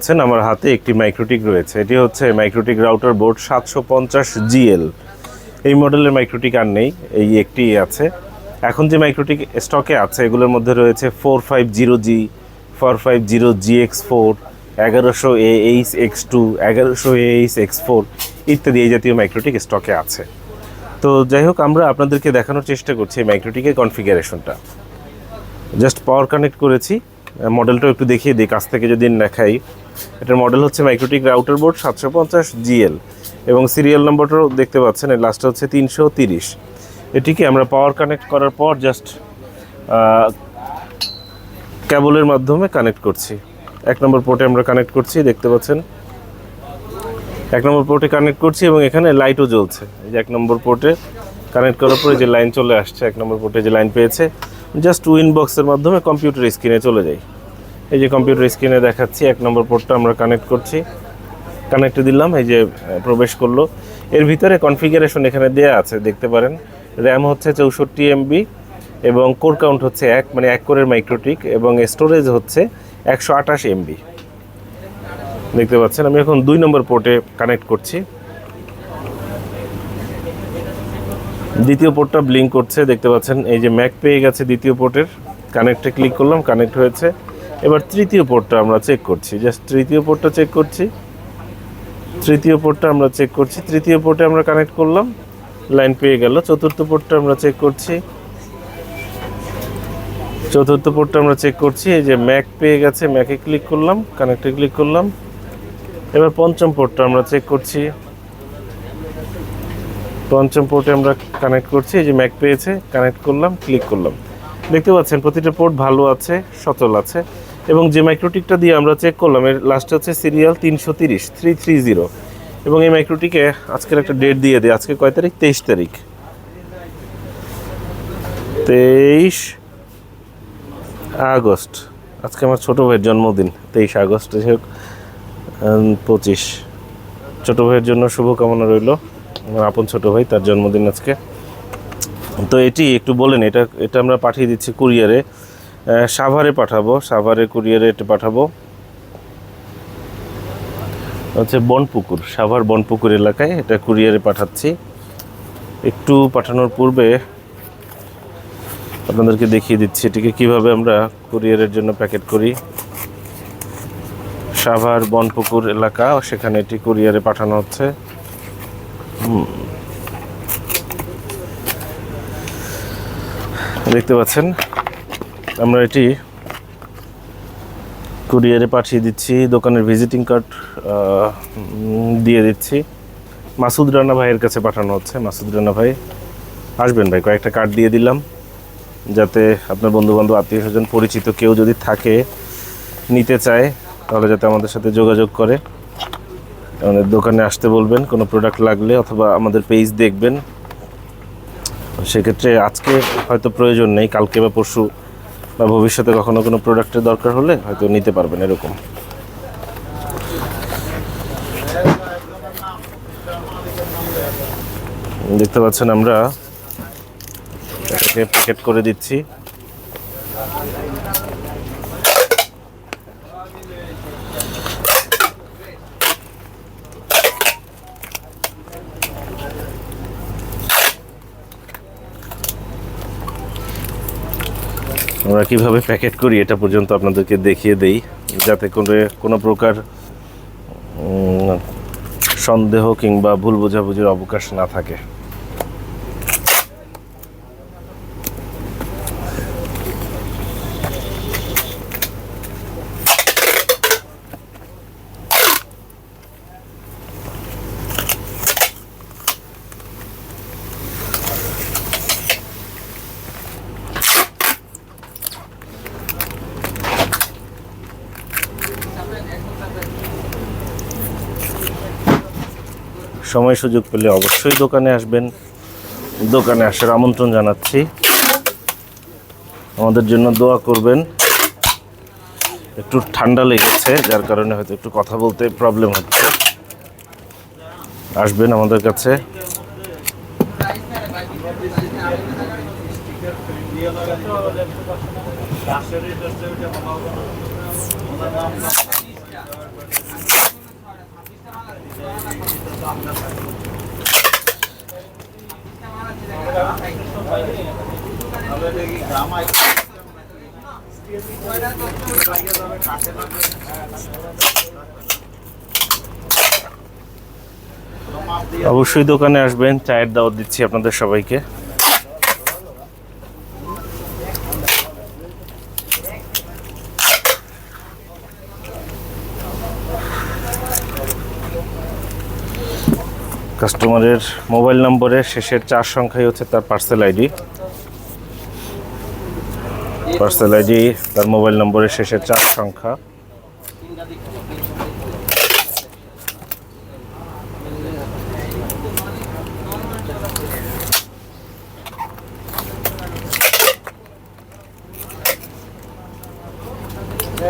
আছেন, আমার হাতে একটি মাইক্রোটিক রয়েছে। এটি হচ্ছে মাইক্রোটিক রাউটার বোর্ড সাতশো পঞ্চাশ জিএল এই মডেলের মাইক্রোটিক আর নেই, এই একটি আছে। এখন যে মাইক্রোটিক স্টকে আছে, এগুলোর মধ্যে রয়েছে four five zero G four five zero G X four এগারোশো এ এইচ এক্স টু এগারোশো এ এইচ এক্স ফোর ইত্যাদি এই জাতীয় মাইক্রোটিক স্টকে আছে। তো যাই হোক, আমরা আপনাদেরকে দেখানোর চেষ্টা করছি এই মাইক্রোটিকের কনফিগারেশনটা জাস্ট পাওয়ার কানেক্ট করেছি। মডেলটাও একটু দেখিয়ে দিই, কাছ থেকে যদি দেখাই। এটার মডেল হচ্ছে মাইক্রোটিক রাউটার বোর্ড সাতশো পঞ্চাশ জিএল এবং সিরিয়াল নম্বরটাও দেখতে পাচ্ছেন, এর লাস্টটা হচ্ছে তিনশো তিরিশ। এটিকে আমরা পাওয়ার কানেক্ট করার পর জাস্ট ক্যাবলের মাধ্যমে কানেক্ট করছি। এক নম্বর পোর্টে আমরা কানেক্ট করছি, দেখতে পাচ্ছেন। এক নম্বর পোর্টে কানেক্ট করছি এবং এখানে লাইটও জ্বলছে। এই যে এক নম্বর পোর্টে কানেক্ট করার পরে যে লাইন চলে আসছে, এক নম্বর পোর্টে যে লাইন পেয়েছে জাস্ট উইন বক্সের মাধ্যমে কম্পিউটার স্ক্রিনে চলে যাই। এই যে কম্পিউটার স্ক্রিনে দেখাচ্ছি, এক নম্বর পোর্টটা আমরা কানেক্ট করছি। কানেক্টে দিলাম, এই যে প্রবেশ করল। এর ভিতরে কনফিগারেশন এখানে দেয়া আছে, দেখতে পারেন। র্যাম হচ্ছে চৌষট্টি এমবি এবং কোর কাউন্ট হচ্ছে এক মানে এক কোরের মাইক্রোটিক এবং স্টোরেজ হচ্ছে একশো আঠাশ এমবি। দেখতে পাচ্ছেন, আমি এখন দুই নম্বর পোর্টে কানেক্ট করছি। দ্বিতীয় পোর্টটা ব্লিঙ্ক করছে, দেখতে পাচ্ছেন, এই যে ম্যাক পেয়ে গেছে দ্বিতীয় পোর্টের কানেক্টে ক্লিক করলাম কানেক্ট হয়েছে। এবার তৃতীয় পোর্টটা আমরা চেক করছি জাস্ট তৃতীয় পোর্টটা চেক করছি। তৃতীয় পোর্টটা আমরা চেক করছি, তৃতীয় পোর্টে আমরা কানেক্ট করলাম লাইন পেয়ে গেল। চতুর্থ পোর্টটা আমরা চেক করছি। চতুর্থ পোর্টটা আমরা চেক করছি, এই যে ম্যাক পেয়ে গেছে ম্যাকে ক্লিক করলাম কানেক্টে ক্লিক করলাম। এবার পঞ্চম পোর্টটা আমরা চেক করছি। পঞ্চম পোর্টে আমরা কানেক্ট করছি, এই যে ম্যাক পেয়েছে কানেক্ট করলাম ক্লিক করলাম। দেখতে পাচ্ছেন, প্রতিটা পোর্ট ভালো আছে, সচল আছে। এবং যে মাইক্রোটিকটা দিয়ে আমরা চেক করলাম, এর লাস্টে হচ্ছে সিরিয়াল তিনশো তিরিশ থ্রি থ্রি জিরো এবং এই মাইক্রোটিকে আজকের একটা ডেট দিয়ে দিই, আজকে কয় তারিখ? তেইশ তারিখ। তেইশ আগস্ট। আজকে আমার ছোটো ভাইয়ের জন্মদিন, তেইশ আগস্ট। পঁচিশ। ছোটো ভাইয়ের জন্য শুভকামনা রইল। আমার আপন ছোটো ভাই, তার জন্মদিন আজকে। তো এটি একটু বলেন, এটা এটা আমরা পাঠিয়ে দিচ্ছি কুরিয়ারে। সাভারে পাঠাবো, সাভারে কুরিয়ারে এটা পাঠাবো। হচ্ছে বনপুকুর, সাভার বনপুকুর এলাকায় এটা কুরিয়ারে পাঠাচ্ছি। একটু পাঠানোর পূর্বে আপনাদেরকে দেখিয়ে দিচ্ছি এটিকে কীভাবে আমরা কুরিয়ারের জন্য প্যাকেট করি। সাভার বনপুকুর এলাকা, সেখানে এটি কুরিয়ারে পাঠানো হচ্ছে। দেখতে পাচ্ছেন, আমরা এটি কুরিয়ারে পাঠিয়ে দিচ্ছি, দোকানের ভিজিটিং কার্ড দিয়ে দিচ্ছি। মাসুদ রানা ভাইয়ের কাছে পাঠানো হচ্ছে। মাসুদ রানা ভাই, আসবেন ভাই, কয়েকটা কার্ড দিয়ে দিলাম, যাতে আপনার বন্ধুবান্ধব, আত্মীয় স্বজন, পরিচিত কেউ যদি থাকে, নিতে চায়, তাহলে যাতে আমাদের সাথে যোগাযোগ করে। আমাদের দোকানে আসতে বলবেন, কোনো প্রোডাক্ট লাগলে অথবা আমাদের পেজ দেখবেন। সেক্ষেত্রে আজকে হয়তো প্রয়োজন নেই, কালকে বা পরশু বা ভবিষ্যতে কখনো কোনো প্রোডাক্টের দরকার হলে হয়তো নিতে পারবেন এরকম। দেখতে পাচ্ছেন আমরা, এটাকে প্যাকেট করে দিচ্ছি। আমরা কীভাবে প্যাকেট করি এটা পর্যন্ত আপনাদেরকে দেখিয়ে দেই, যাতে করে কোনো প্রকার সন্দেহ কিংবা ভুল বোঝাবুঝির অবকাশ না থাকে। সময় সুযোগ পেলে অবশ্যই দোকানে আসবেন। দোকানে আসার আমন্ত্রণ জানাচ্ছি। আমাদের জন্য দোয়া করবেন। একটু ঠান্ডা লেগেছে, যার কারণে হয়তো একটু কথা বলতে প্রবলেম হচ্ছে। আসবেন আমাদের কাছে। অবশ্যই দোকানে আসবেন চায়ের দাওয়াত দিচ্ছি আপনাদের সবাইকে। কাস্টমারের মোবাইল নম্বরের শেষের চার সংখ্যাই হচ্ছে তার পার্সেল আইডি। পার্সেল আইডি তার মোবাইল নম্বরের শেষের চার সংখ্যা।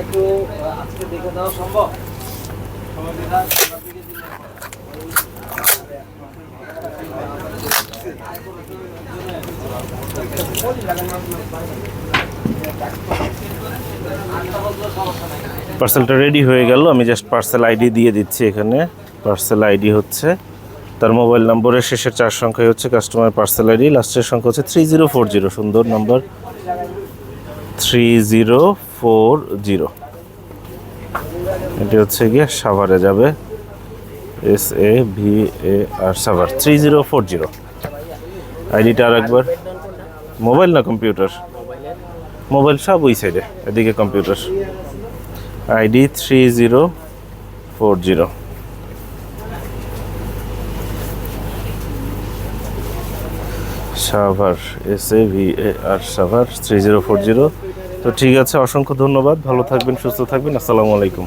একটু আজকে দেখে দেওয়া সম্ভব? পার্সেলটা রেডি হয়ে গেল। আমি জাস্ট পার্সেল আইডি দিয়ে দিচ্ছি এখানে। পার্সেল আইডি হচ্ছে। তার মোবাইল নম্বরের শেষের চার সংখ্যাই হচ্ছে কাস্টমার পার্সেল আইডি লাস্টের সংখ্যা হচ্ছে থ্রি জিরো ফোর জিরো সুন্দর number three zero four zero এটি হচ্ছে গিয়ে সাভারে যাবে। S A V A R Savar. Three zero four zero আইডিটা আর একবার। মোবাইল না কম্পিউটার? মোবাইল সব ওই সাইডে এদিকে computer. ID three zero four zero. Savar, S A V A R Savar three zero four zero. তো ঠিক আছে, অসংখ্য ধন্যবাদ। ভালো থাকবেন, সুস্থ থাকবেন। আসসালামু আলাইকুম।